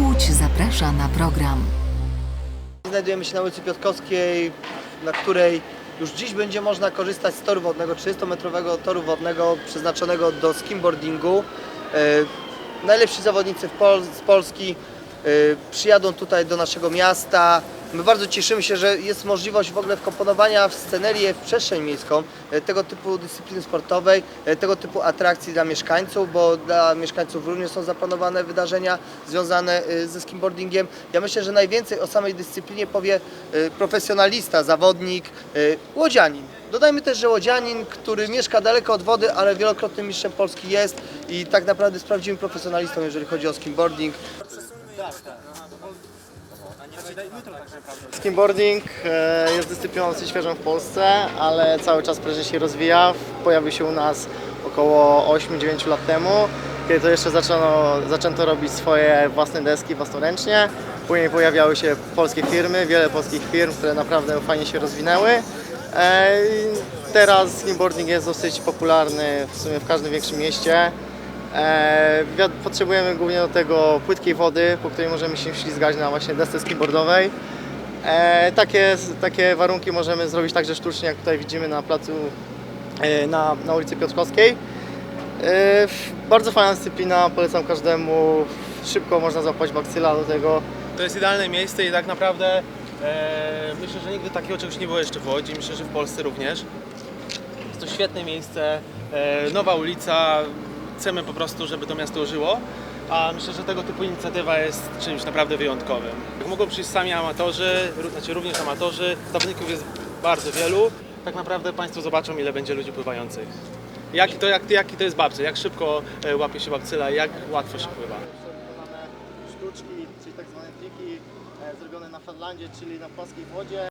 Łódź zaprasza na program. Znajdujemy się na ulicy Piotrkowskiej, na której już dziś będzie można korzystać z toru wodnego, 30-metrowego toru wodnego przeznaczonego do skimboardingu. E, najlepsi zawodnicy z Polski e, przyjadą tutaj do naszego miasta. My bardzo cieszymy się, że jest możliwość w ogóle wkomponowania w scenerię, w przestrzeń miejską e, tego typu dyscypliny sportowej, e, tego typu atrakcji dla mieszkańców, bo dla mieszkańców również są zaplanowane wydarzenia związane e, ze skimboardingiem. Ja myślę, że najwięcej o samej dyscyplinie powie profesjonalista, zawodnik, łodzianin. Dodajmy też, że łodzianin, który mieszka daleko od wody, ale wielokrotnym mistrzem Polski jest i tak naprawdę jest prawdziwym profesjonalistą, jeżeli chodzi o skimboarding. Skimboarding e, jest dyscypliną dosyć świeżą w Polsce, ale cały czas prężnie się rozwija. Pojawił się u nas około 8-9 lat temu, kiedy to jeszcze zaczęto, zaczęto robić swoje własne deski własnoręcznie. Później pojawiały się polskie firmy, wiele polskich firm, które naprawdę fajnie się rozwinęły. E, Teraz skimboarding jest dosyć popularny w sumie w każdym większym mieście. E, potrzebujemy głównie do tego płytkiej wody, po której możemy się ślizgać na właśnie desce skimboardowej. E, takie, takie warunki możemy zrobić także sztucznie, jak tutaj widzimy na placu e, na, na ulicy Piotrkowskiej. Bardzo fajna dyscyplina, polecam każdemu. Szybko można złapać bakcyla do tego. To jest idealne miejsce i tak naprawdę myślę, że nigdy takiego czegoś nie było jeszcze w Łodzi, myślę, że w Polsce również. Jest to świetne miejsce, nowa ulica, chcemy po prostu, żeby to miasto ożyło, a myślę, że tego typu inicjatywa jest czymś naprawdę wyjątkowym. Mogą przyjść sami amatorzy, znaczy również amatorzy, zawodników jest bardzo wielu, tak naprawdę Państwo zobaczą ile będzie ludzi pływających. Jaki to, jak, jaki to jest babcy, jak szybko e, łapie się bakcyla, jak łatwo się pływa. Sztuczki, czyli tak zwane triki e, zrobione na flatlandzie, czyli na płaskiej wodzie.